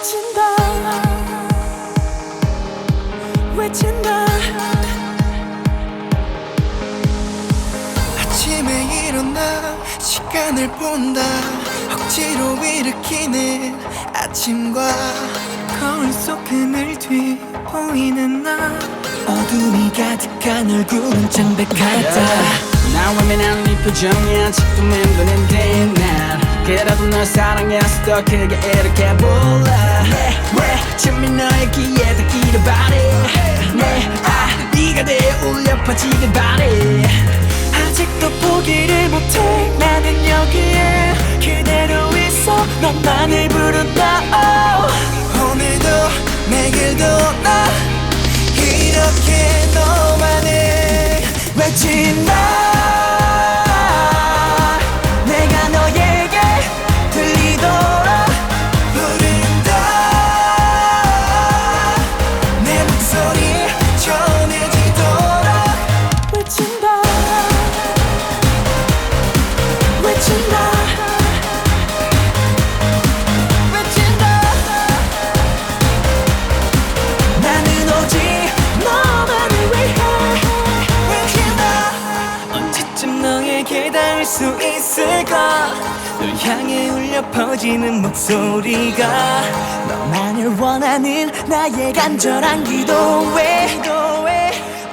외친다. 외친다. 아침에 일어나 시간을 본다. 억지로 일으키는 아침과 거울 속 그늘 뒤 보이는 나. 어둠이 가득한 얼굴은 창백하다. 나 외면한 네 표정이 아직도 맴도는데 난 그래도 널더 크게 이렇게 불러 내왜? 침이 너의 귀에 닿기를 바래. 내아 네가 돼 울려 퍼지길 바래. 아직도 포기를 못해. 나는 여기에 그대로 있어. 너만을 부른다. Oh. 오늘도 내길도 나 이렇게 너만을 외친다 닿을 수 있을까? 널 향해 울려 퍼지는 목소리가 너만을 원하는 나의 간절한 기도에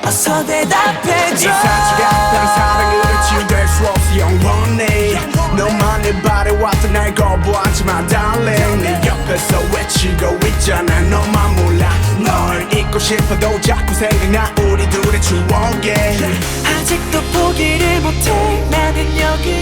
어서 대답해줘. 이 사치가 다른 사랑으로 치유될 수 없어 영원해 너만을 바래왔던 날 거부하지마 darling. 내 옆에서 외치고 있잖아 너만 몰라. 널 잊고 싶어도 자꾸 생각나 우리 둘의 추억에 아직도 포기를 못해. 나는 여기에